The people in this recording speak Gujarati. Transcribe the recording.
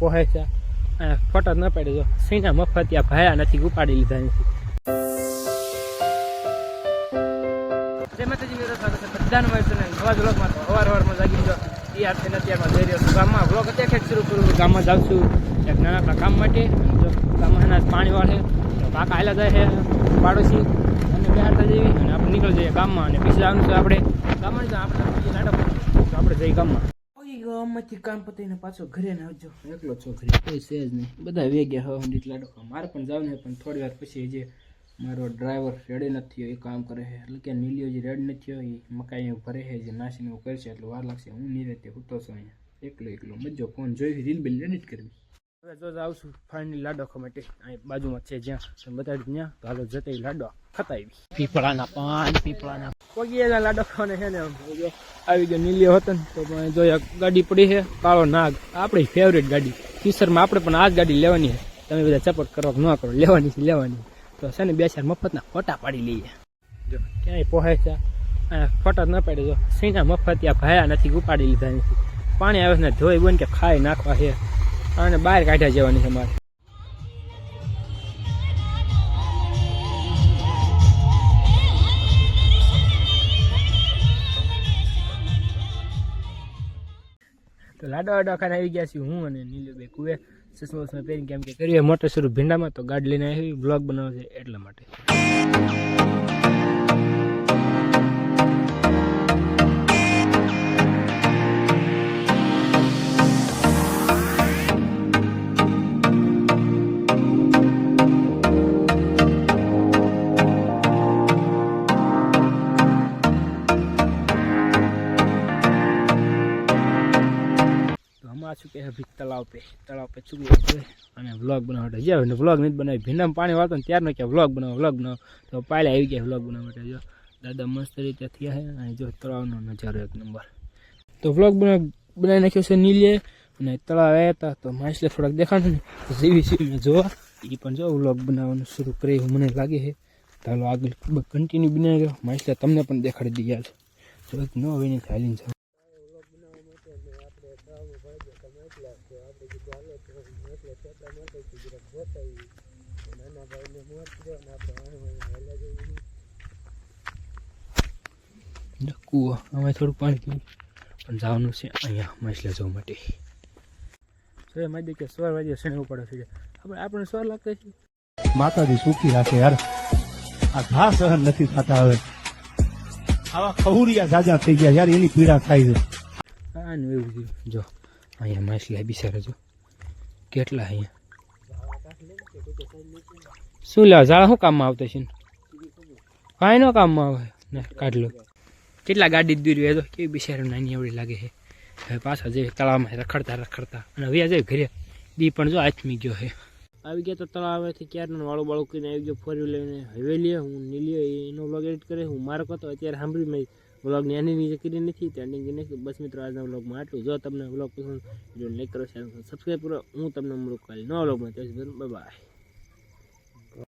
પોહે છે. અને ફોટો ન પડે જો. સીના મફતિયા ભાયા નથી, ઉપાડી લીધા નથી. જય માતાજી મિત્રો જો. તૈયાર થઈને અત્યારમાં જઈ ગામમાં બ્લોગ અત્યારે કંઈક ગામમાં જાઉં છું એક નાના કામ માટે. જો ગામમાં એના પાણી વાળે કાકા હાલ્યા જાય છે, પાડોશી. અને બેહાડતા જેવી. અને આપણે નીકળી જઈએ ગામમાં. અને પછી જવાનું આપણે ગામમાં. આપણે આપણે જઈએ ગામમાં. ગામમાંથી કામ પતાવીને પાછો ઘરે ને આવજો. એકલો છો ઘરે કોઈ છે જ નહીં. બધા વેગ્યા હવે હું લાડો મારે પણ જાવ ને પણ થોડી વાર પછી જે મારો ડ્રાઈવર રેડી નથી એ કામ કરે છે. એટલે કે નીલીઓ જે રેડી નથી થયો, એ મકાઈ ભરે છે, જે નાસીને એવું કરશે, એટલે વાર લાગશે. હું નહીં રહેતી હું તો છું અહીંયા. એકલો એકલો. મજો ફોન જોઈ રીલ બિલ એડિટ કરવી. હવે જો છું ફાઇનલી લાડો માટે. અહીં બાજુમાં છે જ્યાં. બધા ત્યાં. તો હાલો જતે લાડો ખતાવી પીપળાના પાન, પીપળાના પગી એના લાડો ખાવાને છે ને આવી ગયો નીલિયો હતો ને, તો પણ જો એક ગાડી પડી છે, કાળો નાગ. આપણી ફેવરેટ ગાડી. ફ્યુચરમાં આપણે પણ આ જ ગાડી લેવાની છે. તમે બધા ચપટ કરો ન કરો, લેવાની છે, લેવાની તો છે ને બે ચાર મફતના ફોટા પાડી લઈએ. જો, ક્યાંય પોહે છે? ફોટા ન પાડે, જો. સીના ત્યાં ભાયા નથી, ઉપાડી લીધા નથી. પાણી આવે ને ધોઈ બોન કે ખાઈ નાખવા છે. અને બહાર કાઢ્યા જવાની છે મારે. તો લાડો વાડો ખાને આવી ગયા છીએ હું અને નીલુભાઈ કુએ ચશ્મા વસમા પહેરી કેમ કે કરીએ મોટર શરૂ ભીંડામાં, તો ગાડી લઈને આવી, બ્લોગ બનાવશે એટલા માટે. તો હમણાં ભી તળાવ પે તળાવ પે ચૂકી છે અને વ્લોગ બનાવવા માટે. જાવ અને વ્લોગ નથી બનાવી. ભીનામાં પાણી વાળતો ને ત્યારનો કે વ્લોગ બનાવો વ્લોગ બનાવો. તો પાલે આવી ગયા વ્લોગ બનાવવા માટે. જો, દાદા મસ્ત રીતે થયા છે અને જો, તળાવનો નજારો એક નંબર. તો વ્લોગ બનાવ નાખ્યો છે નીલીએ અને તળાવ આવ્યા હતા. તો માછલે થોડાક દેખાશે ને તો સીવી સીવીને જોવા. એ પણ જો વ્લોગ બનાવવાનું શરૂ કરે એવું મને લાગે છે. ચાલો આગળ કન્ટિન્યુ બનાવી ગયો માછલે તમને પણ દેખાડી દીધા છે. જો, એક ન હોય ને ચાલીને જાઓ કૂવો અમે થોડું પાણી પીવું. પણ જવાનું છે અહીંયા માછલા જવા માટે. તો એમાં દે કે સવાર વાગે શેણે પડે છે આપણે આપણને સવાર લાગતા છે માતાજી સુખી રાખે યાર. આ ઘા સહન નથી થતા હવે. આવા ખહુરિયા જાજા થઈ ગયા યાર એની પીડા થાય છે. હા એવું થયું જો. અહીંયા માછલા બિચારા જો. કેટલા અહીંયા? શું લેવા, ઝાડા શું કામમાં આવતા છે કાંઈ નો કામમાં આવે. ને, કાઢ લો. કેટલા ગાડી દૂર તો કેવી બિચારા નાની એવડી લાગે છે. હવે પાછા જે તળાવમાં, રખડતા રખડતા. અને હવે જઈએ ઘરે. દી પણ જો આથમી ગયો છે. આવી ગયા તો તળાવેથી ક્યારનો વાળું બાળું કરીને આવી ગયો ફોર લઈને. હવે લે હું નીલીએ એનો વ્લોગ એડિટ કરે હું મારો કહો અત્યારે સાંભળી મેં. વ્લોગની એની નીચે કરી નથી ટ્રેન્ડિંગ નથી. બસ મિત્રો, આજના વ્લોગમાં આટલું. જો તમને વ્લોગ પસંદ વીડિયો લાઈક કરો ચેનલ કરો સબસ્ક્રાઈબ કરો. હું તમને મળું કાલે નવા વ્લોગમાં ત્યાં બાય